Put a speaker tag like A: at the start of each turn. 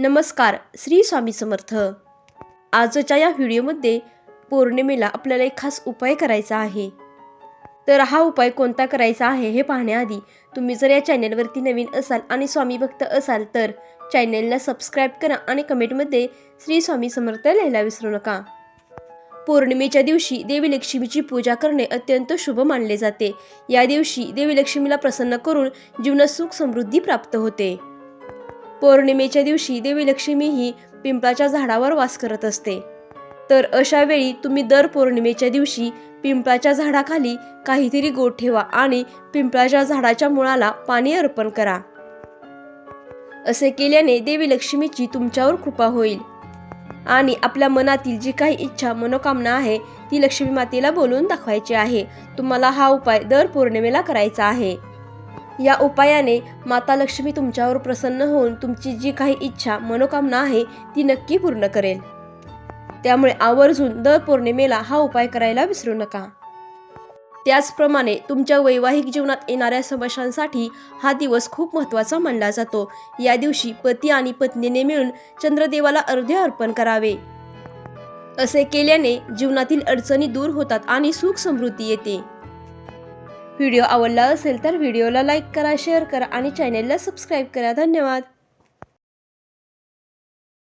A: नमस्कार श्री स्वामी समर्थ. आजच्या या व्हिडिओमध्ये पौर्णिमेला आपल्याला एक खास उपाय करायचा आहे. तर हा उपाय कोणता करायचा आहे हे पाहण्याआधी तुम्ही जर या चॅनेलवरती नवीन असाल आणि स्वामी भक्त असाल तर चॅनेलला सबस्क्राईब करा आणि कमेंटमध्ये श्री स्वामी समर्थ लिहायला विसरू नका. पौर्णिमेच्या दिवशी देवी लक्ष्मीची पूजा करणे अत्यंत शुभ मानले जाते. या दिवशी देवी लक्ष्मीला प्रसन्न करून जीवनात सुख समृद्धी प्राप्त होते. पौर्णिमेच्या दिवशी देवी लक्ष्मी ही पिंपळाच्या झाडावर वास करत असते. तर अशा वेळी तुम्ही दर पौर्णिमेच्या दिवशी पिंपळाच्या झाडाखाली काहीतरी गोड ठेवा आणि पिंपळाच्या झाडाच्या मुळाला पाणी अर्पण करा. असे केल्याने देवी लक्ष्मीची तुमच्यावर कृपा होईल. आणि आपल्या मनातील जी काही इच्छा मनोकामना आहे ती लक्ष्मी मातेला बोलून दाखवायची आहे. तुम्हाला हा उपाय दर पौर्णिमेला करायचा आहे. या उपायाने माता लक्ष्मी तुमच्यावर प्रसन्न होऊन तुमची जी काही इच्छा मनोकामना आहे ती नक्की पूर्ण करेल. त्यामुळे आवर्जून दर पौर्णिमेला हा उपाय करायला विसरू नका. त्याचप्रमाणे तुमच्या वैवाहिक जीवनात येणाऱ्या समस्यांसाठी हा दिवस खूप महत्त्वाचा मानला जातो. या दिवशी पती आणि पत्नीने मिळून चंद्रदेवाला अर्ध्य अर्पण करावे. असे केल्याने जीवनातील अडचणी दूर होतात आणि सुख समृद्धी येते. व्हिडिओ आवडला असेल तर व्हिडिओला लाईक करा शेअर करा आणि चॅनेलला सबस्क्राईब करा. धन्यवाद.